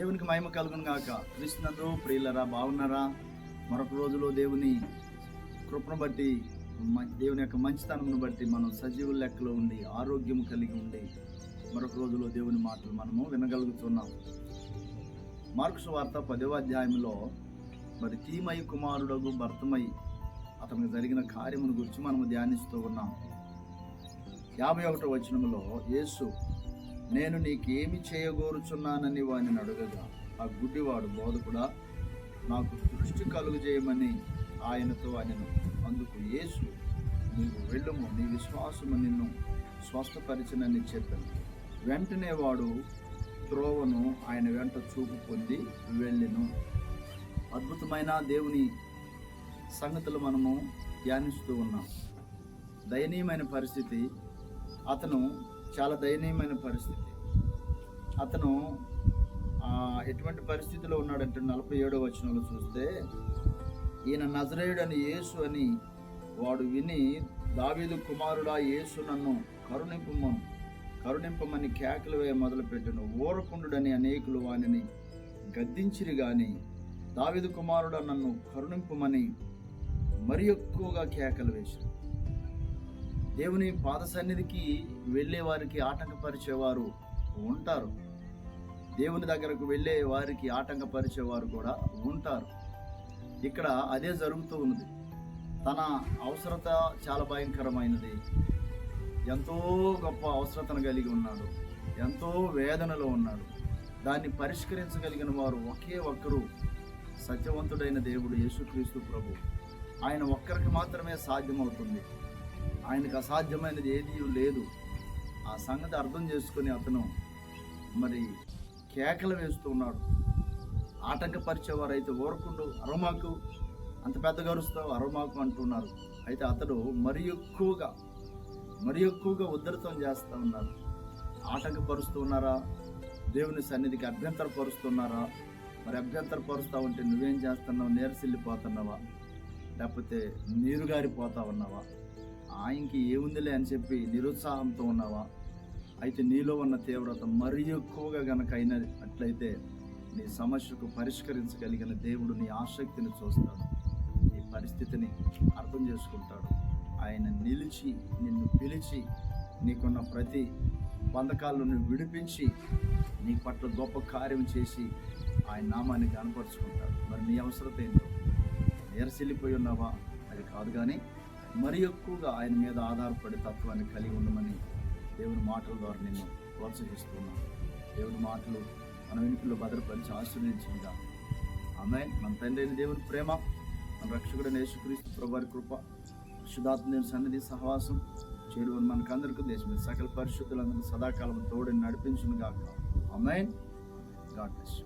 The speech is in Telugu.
దేవునికి మహిమ కలుగును గాక. క్రీస్తునందు ప్రియులరా బాగున్నారా? మరొక రోజులో దేవుని కృపను బట్టి మ- దేవుని యొక్క మంచితనమును బట్టి మనం సజీవుల లెక్కలో ఉండి ఆరోగ్యం కలిగి ఉండి మరొక రోజులో దేవుని మాటలు మనము వినగలుగుతున్నాం. మార్క్స్ వార్త పదవ అధ్యాయంలో మరి తీమై కుమారుడకు భర్తమై అతనికి జరిగిన కార్యమును గురించి మనము ధ్యానిస్తూ ఉన్నాం. యాభై ఒకటో వచనములో యేసు నేను నీకేమి చేయగోరుచున్నానని వాని అడగగా ఆ గుడ్డివాడు బోధకుడా నాకు దృష్టి కలుగు చేయమని ఆయనతో అనెను. అందుకు యేసు నీవు వెళ్ళుము నీ విశ్వాసము నిన్ను స్వస్థపరిచినని చెప్పాను. వెంటనే వాడు త్రోవను ఆయన వెంట చూపు పొంది వెళ్ళెను. అద్భుతమైన దేవుని సంగతులు మనము ధ్యానిస్తూ ఉన్నాం. దయనీయమైన పరిస్థితి అతను చాలా దయనీయమైన పరిస్థితి. అతను ఎటువంటి పరిస్థితిలో ఉన్నాడంటే నలభై ఏడో వచనంలో చూస్తే ఈయన నజరేయుడు అని యేసు అని వాడు విని దావీదు కుమారుడా యేసు నన్ను కరుణింపమను కరుణింపమని కేకలు వేయ మొదలుపెట్టను ఊరకుండుడని అనేకులు వానిని గద్దించిరి గాని దావీదు కుమారుడా నన్ను కరుణింపమని మరి ఎక్కువగా కేకలు వేశారు. దేవుని పాద సన్నిధికి వెళ్ళే వారికి ఆటంకపరిచేవారు ఉంటారు. దేవుని దగ్గరకు వెళ్ళే వారికి ఆటంకపరిచేవారు కూడా ఉంటారు. ఇక్కడ అదే జరుగుతూ ఉన్నది. తన అవసరత చాలా భయంకరమైనది. ఎంతో గొప్ప అవసరతను కలిగి ఉన్నాడు. ఎంతో వేదనలో ఉన్నాడు. దాన్ని పరిష్కరించగలిగిన వారు ఒకే ఒక్కరు సత్యవంతుడైన దేవుడు యేసుక్రీస్తు ప్రభు. ఆయన ఒక్కరికి మాత్రమే సాధ్యమవుతుంది. ఆయనకు అసాధ్యమైనది ఏదీ లేదు. ఆ సంగతి అర్థం చేసుకుని అతను మరి కేకలు వేస్తున్నాడు ఆటంకపరిచేవారు అయితే ఓరకుండు అరమాకు అంత పెద్ద గరుస్తావు అరమాకు అంటున్నారు. అయితే అతడు మరి ఎక్కువగా మరి ఎక్కువగా ఉద్ధృతం చేస్తూ ఉన్నారు? ఆటంకపరుస్తున్నారా దేవుని సన్నిధికి అభ్యంతరపరుస్తున్నారా? మరి అభ్యంతరపరుస్తూ ఉంటే నువ్వేం చేస్తున్నావు? నీరసిల్లిపోతున్నావా? లేకపోతే నీరుగారిపోతా ఉన్నావా? ఆయనకి ఏముందిలే అని చెప్పి నిరుత్సాహంతో ఉన్నావా? అయితే నీలో ఉన్న తీవ్రత మరీ ఎక్కువగా గనక అయినట్లయితే నీ సమస్యకు పరిష్కరించగలిగిన దేవుడు నీ ఆసక్తిని చూస్తాడు. నీ పరిస్థితిని అర్థం చేసుకుంటాడు. ఆయన నిలిచి నిన్ను పిలిచి నీకున్న ప్రతి బంధకాలను విడిపించి నీ పట్ల గొప్ప కార్యం చేసి ఆయన నామాన్ని కనపరుచుకుంటాడు మరి నీ అవసరత ఏంటో? నీరసిల్లిపోయి ఉన్నావా? అది కాదు కానీ మరి ఎక్కువగా ఆయన మీద ఆధారపడే తత్వాన్ని కలిగి ఉండమని దేవుని మాటల ద్వారా నేను ప్రోత్సహిస్తున్నాను. దేవుని మాటలు మన వెనుకల్లో భద్రపరిచి ఆశీర్వదించిందా ఆమె మన తండ్రి అయిన దేవుని ప్రేమ మన రక్షకుడు యేసుక్రీస్తు ప్రభారి కృప శుధాత్మ సన్నిధి సహవాసం చేరువని మనకందరికీ దేశం సకల పరిశుద్ధులందరూ సదాకాలం తోడని నడిపించును గాక ఆమెన్. God bless